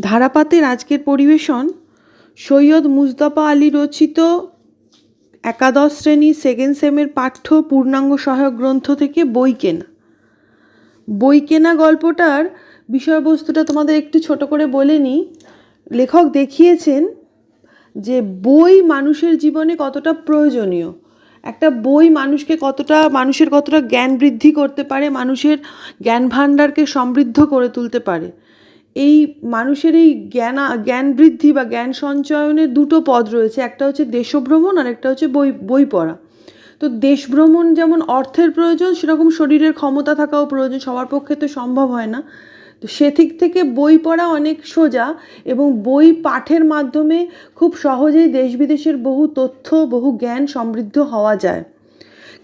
ধারাপাতের আজকের পরিবেশন সৈয়দ মুজতফা আলী রচিত একাদশ শ্রেণি সেকেন্ড সেমের পাঠ্য পূর্ণাঙ্গ সহায়ক গ্রন্থ থেকে বই কেনা। বই কেনা গল্পটার বিষয়বস্তুটা তোমাদের একটু ছোট করে বলে নিই লেখক দেখিয়েছেন যে বই মানুষের জীবনে কতটা প্রয়োজনীয়। একটা বই মানুষকে কতটা, মানুষের কতটা জ্ঞান বৃদ্ধি করতে পারে, মানুষের জ্ঞান ভাণ্ডারকে সমৃদ্ধ করে তুলতে পারে। এই মানুষের এই জ্ঞান জ্ঞান বৃদ্ধি বা জ্ঞান সঞ্চয়নের দুটো পদ রয়েছে। একটা হচ্ছে দেশভ্রমণ আর একটা হচ্ছে বই বই পড়া। তো দেশভ্রমণ যেমন অর্থের প্রয়োজন, সেরকম শরীরের ক্ষমতা থাকাও প্রয়োজন। সবার পক্ষে তো সম্ভব হয় না। তো সেদিক থেকে বই পড়া অনেক সোজা এবং বই পাঠের মাধ্যমে খুব সহজেই দেশ বিদেশের বহু তথ্য, বহু জ্ঞান সমৃদ্ধ হওয়া যায়।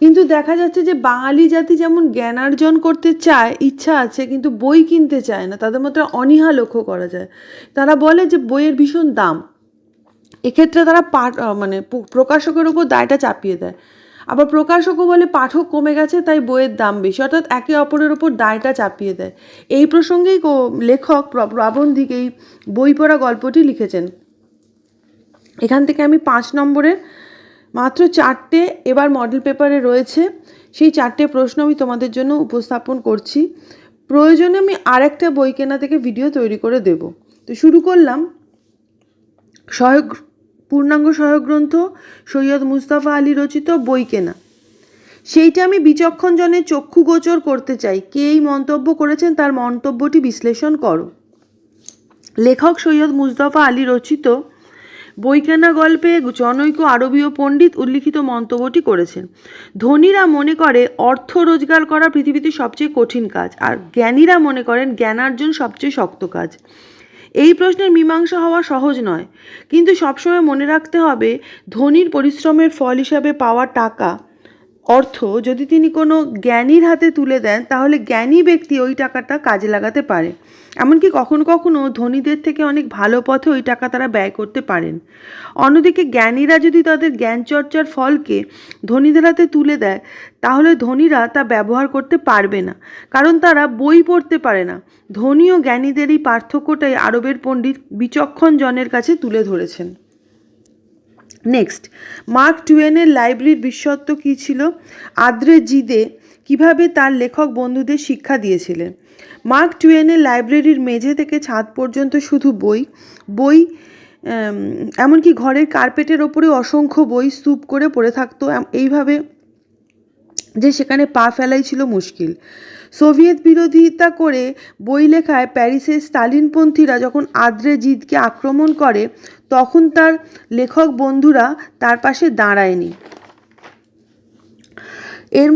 কিন্তু দেখা যাচ্ছে যে বাঙালি জাতি যেমন জ্ঞানার্জন করতে চায়, ইচ্ছা আছে, কিন্তু বই কিনতে চায় না, তাদের মধ্যে অনীহা লক্ষ্য করা যায়। তারা বলে যে বইয়ের ভীষণ দাম। এক্ষেত্রে তারা পাঠ মানে প্রকাশকের ওপর দায়টা চাপিয়ে দেয়। আবার প্রকাশকও বলে পাঠক কমে গেছে, তাই বইয়ের দাম বেশি। অর্থাৎ একে অপরের ওপর দায়টা চাপিয়ে দেয়। এই প্রসঙ্গেই লেখক প্র- প্রাবন্ধিক এই বই পড়া গল্পটি লিখেছেন। এখান থেকে আমি পাঁচ নম্বরের মাত্র চারটে এবার মডেল পেপারে রয়েছে। সেই চারটে প্রশ্ন আমি তোমাদের জন্য উপস্থাপন করছি। প্রয়োজনে আমি আরেকটা বই কেনা থেকে ভিডিও তৈরি করে দেব। তো শুরু করলাম। সহায়ক পূর্ণাঙ্গ সহায়ক গ্রন্থ, সৈয়দ মুস্তাফা আলী রচিত বই কেনা। সেইটা আমি বিচক্ষণ জনের চক্ষু গোচর করতে চাই। কে এই মন্তব্য করেছেন তার মন্তব্যটি বিশ্লেষণ করো। লেখক সৈয়দ মুস্তফা আলী রচিত বইকেনা গল্পে জনৈক আরবীয় পণ্ডিত উল্লিখিত মন্তব্যটি করেছেন। ধনীরা মনে করে অর্থ রোজগার করা পৃথিবীতে সবচেয়ে কঠিন কাজ, আর জ্ঞানীরা মনে করেন জ্ঞানার্জন সবচেয়ে শক্ত কাজ। এই প্রশ্নের মীমাংসা হওয়া সহজ নয়, কিন্তু সবসময় মনে রাখতে হবে ধনীর পরিশ্রমের ফল হিসাবে পাওয়া টাকা অর্থ যদি তিনি কোনো জ্ঞানীর হাতে তুলে দেন, তাহলে জ্ঞানী ব্যক্তি ওই টাকাটা কাজে লাগাতে পারে। এমনকি কখনো কখনো ধনীদের থেকে অনেক ভালো পথে ওই টাকা তারা ব্যয় করতে পারেন। অন্যদিকে জ্ঞানীরা যদি তাদের জ্ঞান চর্চার ফলকে ধনীদের হাতে তুলে দেয়, তাহলে ধনীরা তা ব্যবহার করতে পারবে না, কারণ তারা বই পড়তে পারে না। ধনী ও জ্ঞানীদের এই পার্থক্যটাই আরবের পণ্ডিত বিচক্ষণ জনের কাছে তুলে ধরেছেন। নেক্সট মার্ক টুয়েনের লাইব্রেরির বিশ্বত্ব কী ছিল? আদ্রে জিদে কীভাবে তার লেখক বন্ধুদের শিক্ষা দিয়েছিলেন? মার্ক টুয়েনের লাইব্রেরির মেঝে থেকে ছাদ পর্যন্ত শুধু বই বই এমনকি ঘরের কার্পেটের ওপরে অসংখ্য বই স্তূপ করে পড়ে থাকতো। এইভাবে যে সেখানে পা ফেলাই ছিল মুশকিল। সোভিয়েত বিরোধিতা করে বই লেখায় প্যারিসের স্টালিনপন্থীরা যখন আদ্রে জিদকে আক্রমণ করে, তখন তার লেখক বন্ধুরা তার পাশে দাঁড়ায়নি। এর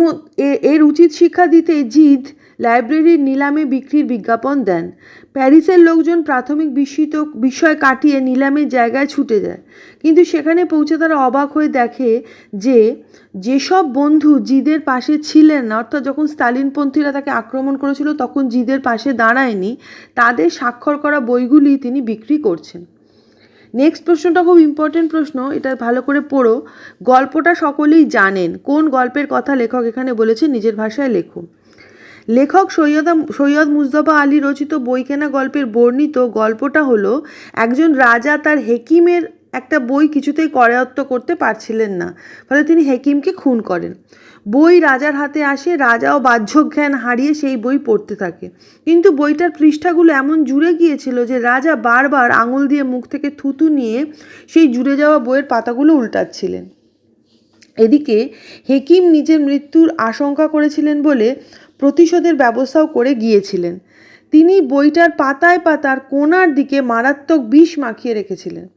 এর উচিত শিক্ষা দিতে জিদ লাইব্রেরির নিলামে বিক্রির বিজ্ঞাপন দেন। প্যারিসের লোকজন প্রাথমিক বিস্মিত বিষয় কাটিয়ে নিলামের জায়গায় ছুটে যায়। কিন্তু সেখানে পৌঁছে তারা অবাক হয়ে দেখে যে যেসব বন্ধু জিদের পাশে ছিলেন না, অর্থাৎ যখন স্টালিনপন্থীরা তাকে আক্রমণ করেছিল, তখন জিদের পাশে দাঁড়ায়নি, তাদের স্বাক্ষর করা বইগুলি তিনি বিক্রি করছেন। নেক্সট প্রশ্নটা খুব ইম্পর্টেন্ট প্রশ্ন, এটা ভালো করে পড়ো। গল্পটা সকলেই জানেন। কোন গল্পের কথা লেখক এখানে বলেছে নিজের ভাষায় লেখো লেখক সৈয়দা সৈয়দ মুজতফা আলী রচিত বই কেনা গল্পের বর্ণিত গল্পটা হলো, একজন রাজা তার হেকিমের একটা বই কিছুতেই করায়ত্ত করতে পারছিলেন না, ফলে তিনি হেকিমকে খুন করেন। বই রাজার হাতে আসে, রাজাও বাহ্যজ্ঞান হারিয়ে সেই বই পড়তে থাকে। কিন্তু বইটার পৃষ্ঠাগুলো এমন জুড়ে গিয়েছিল যে রাজা বারবার আঙুল দিয়ে মুখ থেকে থুতু নিয়ে সেই জুড়ে যাওয়া বইয়ের পাতাগুলো উল্টাচ্ছিলেন। এদিকে, হেকিম নিজের মৃত্যুর আশঙ্কা করেছিলেন বলে প্রতিশোধের ব্যবস্থাও করে গিয়েছিলেন। তিনি বইটার পাতায় পাতার কোনার দিকে মারাত্মক বিষ মাখিয়ে রেখেছিলেন।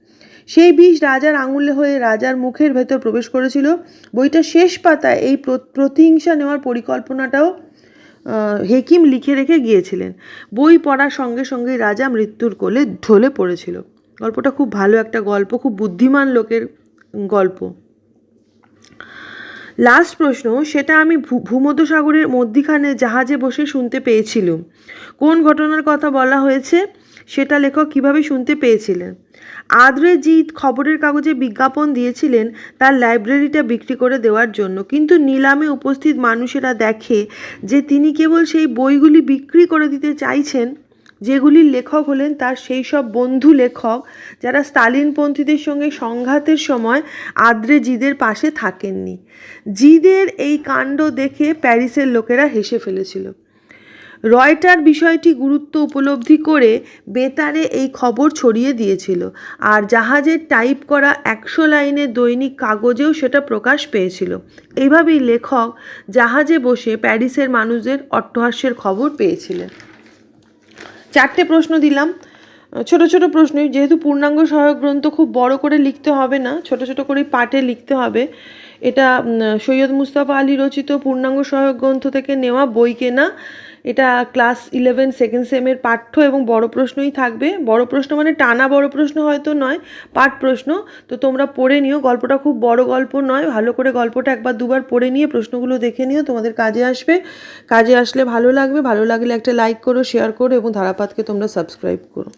সেই বিষ রাজার আঙুলে হয়ে রাজার মুখের ভেতর প্রবেশ করেছিল। বইটা শেষ পাতায় এই প্র- প্রতিহিংসা নেওয়ার পরিকল্পনাটাও হেকিম লিখে রেখে গিয়েছিলেন। বই পড়ার সঙ্গে সঙ্গেই রাজা মৃত্যুর কোলে ঢলে পড়েছিল। গল্পটা খুব ভালো একটা গল্প, খুব বুদ্ধিমান লোকের গল্প। লাস্ট প্রশ্ন, সেটা আমি ভূমধ্যসাগরের মধ্যিখানে জাহাজে বসে শুনতে পেয়েছিলুম। কোন ঘটনার কথা বলা হয়েছে, সেটা লেখক কীভাবে শুনতে পেয়েছিলেন? আদ্রে জিৎ খবরের কাগজে বিজ্ঞাপন দিয়েছিলেন তার লাইব্রেরিটা বিক্রি করে দেওয়ার জন্য। কিন্তু নিলামে উপস্থিত মানুষেরা দেখে যে তিনি কেবল সেই বইগুলি বিক্রি করে দিতে চাইছেন। যেগুলির লেখক হলেন তার সেই সব বন্ধু লেখক যারা স্তালিনপন্থীদের সঙ্গে সংঘাতের সময় আদ্রে জিদের পাশে থাকেননি। জিদের এই কাণ্ড দেখে প্যারিসের লোকেরা হেসে ফেলেছিল। রয়টার বিষয়টি গুরুত্ব উপলব্ধি করে বেতারে এই খবর ছড়িয়ে দিয়েছিল আর জাহাজের টাইপ করা একশো লাইনের দৈনিক কাগজেও সেটা প্রকাশ পেয়েছিল। এইভাবেই লেখক জাহাজে বসে প্যারিসের মানুষদের অট্টহাস্যের খবর পেয়েছিলেন। চারটে প্রশ্ন দিলাম। ছোট ছোট প্রশ্ন যেহেতু পূর্ণাঙ্গ সহায়ক গ্রন্থ খুব বড় করে লিখতে হবে না, ছোট ছোট করে পাঠে লিখতে হবে। এটা সৈয়দ মুস্তাফা আলী রচিত পূর্ণাঙ্গ সহায়ক গ্রন্থ থেকে নেওয়া বই কেনা। এটা ক্লাস ইলেভেন, সেকেন্ড সেমের পাঠ্য এবং বড় প্রশ্নই থাকবে। বড় প্রশ্ন মানে টানা বড় প্রশ্ন হয়তো নয়, পাঠ প্রশ্ন। তো তোমরা পড়ে নিও, গল্পটা খুব বড় গল্প নয়। ভালো করে গল্পটা একবার দুবার পড়ে নিয়ে প্রশ্নগুলো দেখে নিও, তোমাদের কাজে আসবে। কাজে আসলে ভালো লাগবে, ভালো লাগলে একটা লাইক করো শেয়ার করো এবং ধারাপাতকে তোমরা সাবস্ক্রাইব করো।